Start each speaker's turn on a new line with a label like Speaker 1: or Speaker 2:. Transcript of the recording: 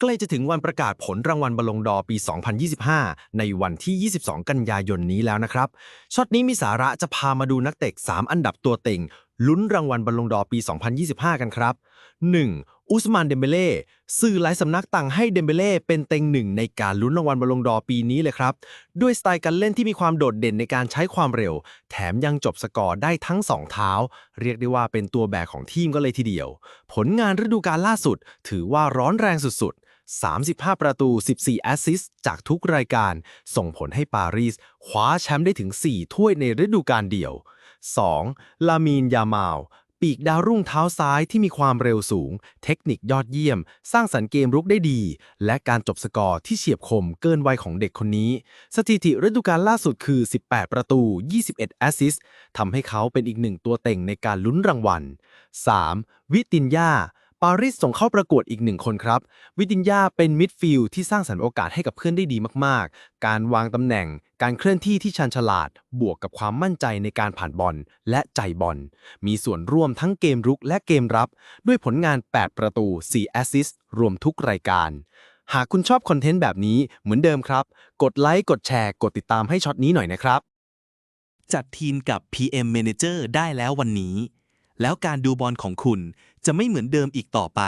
Speaker 1: ใกล้จะถึงวันประกาศผลรางวัลบอลลงดอร์ปี 2025 ในวันที่ 22 กันยายนนี้แล้วนะครับ ช็อตนี้มีสาระจะพามาดูนักเตะ 3 อันดับตัวเต็ง ลุ้นรางวัลบอลลงดอร์ปี 2025 กันครับ 1. อุสมานเดมเบเล่สื่อหลายสำนักต่างให้เดมเบเล่เป็นเต็งหนึ่งในการลุ้นรางวัลบอลลงดอร์ปีนี้เลยครับ ด้วยสไตล์การเล่นที่มีความโดดเด่นในการใช้ความเร็ว แถมยังจบสกอร์ได้ทั้งสองเท้า เรียกได้ว่าเป็นตัวแบกของทีมก็เลยทีเดียว ผลงานฤดูกาลล่าสุด ถือว่าร้อนแรงสุดๆ 35 ประตู 14 แอสซิสต์จากทุกรายการ ส่งผลให้ปารีสคว้าแชมป์ได้ถึง 4 ถ้วยในฤดูกาลเดียว 2. ลามีนยามาลปีกดาวรุ่งเท้าซ้ายที่มีความเร็วสูง เทคนิคยอดเยี่ยม สร้างสรรค์เกมรุกได้ดี และการจบสกอร์ที่เฉียบคมเกินวัยของเด็กคนนี้ สถิติฤดูกาลล่าสุดคือ 18 ประตู 21 แอสซิสต์ทำให้เขาเป็นอีกหนึ่งตัวเต็งในการลุ้นรางวัล 3. วิตินยา ปารีสส่งเข้าประกวดอีกหนึ่งคนครับ วิตินยาเป็นมิดฟิลด์ที่สร้างสรรค์โอกาสให้กับเพื่อนได้ดีมากๆ การวางตำแหน่ง การเคลื่อนที่ที่ชันฉลาด บวกกับความมั่นใจในการผ่านบอลและใจบอล มีส่วนร่วมทั้งเกมรุกและเกมรับ ด้วยผลงาน 8 ประตู 4 แอสซิสต์รวมทุกรายการ หากคุณชอบคอนเทนต์แบบนี้เหมือนเดิมครับ กดไลค์ กดแชร์ กดติดตามให้ช็อตนี้หน่อยนะครับ
Speaker 2: จัดทีมกับ PM Manager ได้แล้ววันนี้ แล้วการดูบอลของคุณจะไม่เหมือนเดิมอีกต่อไป